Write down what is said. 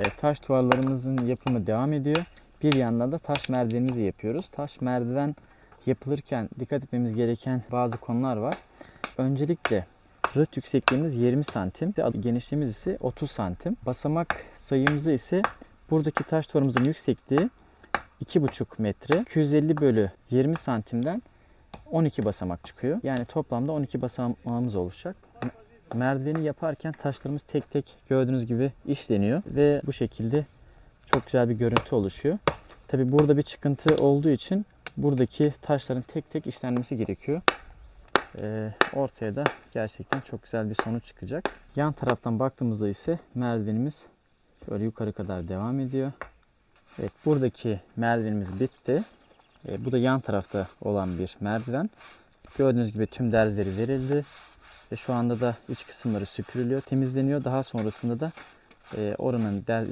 E, taş duvarlarımızın yapımı devam ediyor. Bir yandan da taş merdivenimizi yapıyoruz. Taş merdiven yapılırken dikkat etmemiz gereken bazı konular var. Öncelikle rıht yüksekliğimiz 20 santim, genişliğimiz ise 30 santim. Basamak sayımızı ise buradaki taş duvarımızın yüksekliği 2,5 metre. 250 bölü 20 santimden 12 basamak çıkıyor. Yani toplamda 12 basamağımız oluşacak. Merdiveni yaparken taşlarımız tek tek gördüğünüz gibi işleniyor ve bu şekilde çok güzel bir görüntü oluşuyor. Tabi burada bir çıkıntı olduğu için buradaki taşların tek tek işlenmesi gerekiyor. Ee, ortaya da gerçekten çok güzel bir sonuç çıkacak. Yan taraftan baktığımızda ise merdivenimiz şöyle yukarı kadar devam ediyor. Evet buradaki merdivenimiz bitti. Ee, bu da yan tarafta olan bir merdiven. Gördüğünüz gibi tüm derzleri verildi. Ve şu anda da iç kısımları süpürülüyor, temizleniyor. Daha sonrasında da e, oranın derz